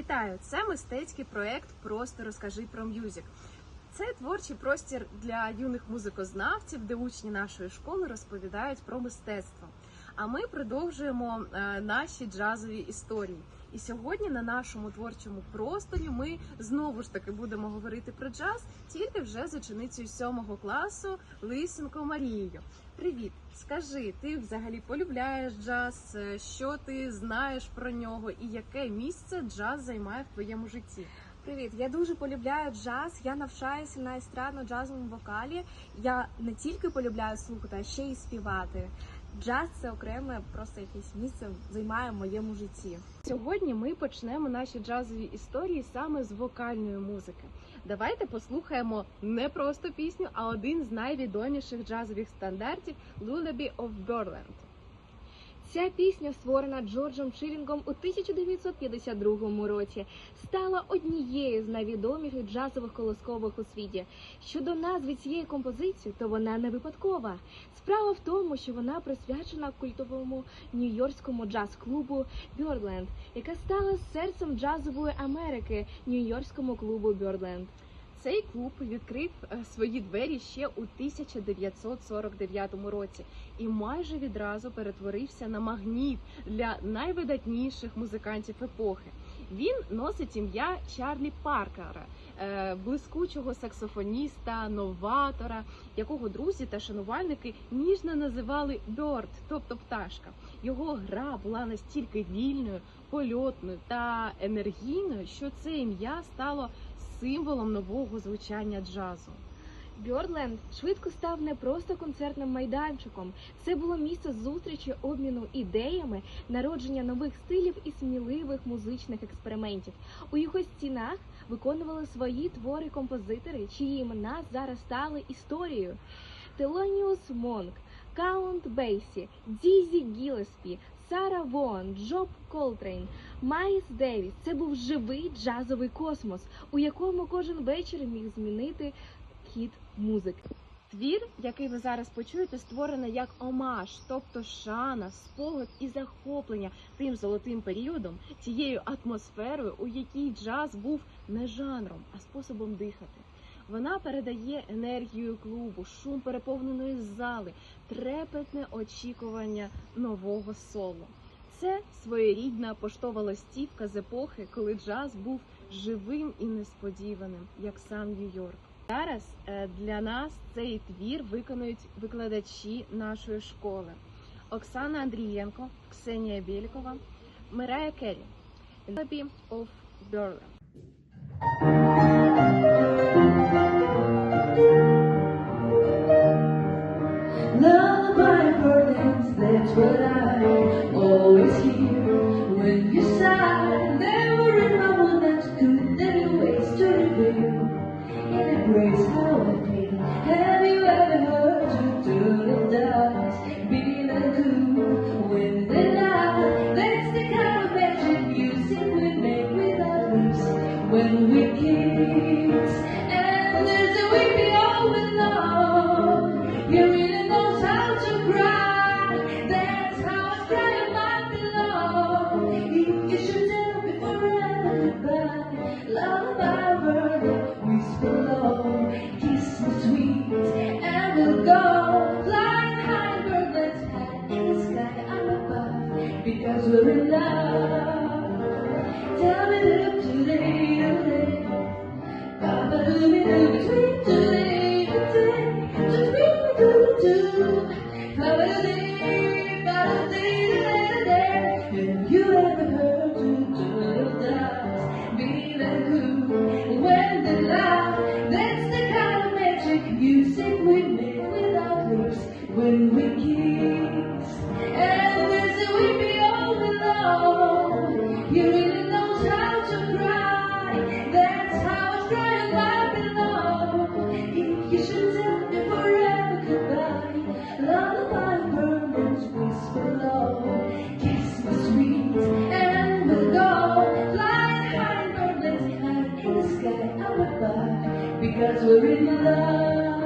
Вітаю! Це мистецький проект Просто розкажи про м'юзик. Це творчий простір для юних музикознавців, де учні нашої школи розповідають про мистецтво. А ми продовжуємо е, наші джазові історії. І сьогодні на нашому творчому просторі ми знову ж таки будемо говорити про джаз, тільки вже з ученицею сьомого класу Лисенко Марією. Привіт, скажи, ти взагалі полюбляєш джаз? Е, Що ти знаєш про нього, і яке місце джаз займає в твоєму житті? Привіт, я дуже полюбляю джаз. Я навчаюся на естрадно-джазовому вокалі. Я не тільки полюбляю слухати, а ще й співати. Джаз це окреме, просто якесь місце займає в моєму житті. Сьогодні ми почнемо наші джазові історії саме з вокальної музики. Давайте послухаємо не просто пісню, а один з найвідоміших джазових стандартів Lullaby of Birdland. Ця пісня, створена Джорджем Шилінгом у 1952 році, стала однією з найвідоміших джазових колоскових у світі. Щодо назви цієї композиції, то вона не випадкова. Справа в тому, що вона присвячена культовому нью-йоркському джаз-клубу Birdland, яка стала серцем джазової Америки нью-йоркському клубу Birdland. Цей клуб відкрив е, свої двері ще у 1949 році і майже відразу перетворився на магніт для найвидатніших музикантів епохи. Він носить ім'я Чарлі Паркера, е, блискучого саксофоніста, новатора, якого друзі та шанувальники ніжно називали Бьорд, тобто пташка. Його гра була настільки вільною, польотною та енергійною, що це ім'я стало символом нового звучання джазу. Бьордленд швидко став не просто концертним майданчиком. Це було місце зустрічі, обміну ідеями, народження нових стилів і сміливих музичних експериментів. У його стінах виконували свої твори композитори, чиї імена зараз стали історією. Телоніус Монк, Каунт Бейсі, Дізі Гілеспі, Сара Вон, Джоб Колтрейн, Майс Девіс. Це був живий джазовий космос, у якому кожен вечір міг змінити хід музики. Твір, який ви зараз почуєте, створений як омаж, тобто шана, спогад і захоплення тим золотим періодом, тією атмосферою, у якій джаз був не жанром, а способом дихати. Вона передає енергію клубу, шум переповненої зали, трепетне очікування нового соло. Це своєрідна поштова листівка з епохи, коли джаз був живим і несподіваним, як сам Нью-Йорк. Зараз е, для нас цей твір виконують викладачі нашої школи: Оксана Андрієнко, Ксенія Бєлькова, Мирая Керрі. Lullaby of Berlin. You really knows how to cry. That's how I cry you should forever goodbye. Bird, whisper low, kiss me sweet, and we'll go flying high, in the sky above because we're in love. forever in love.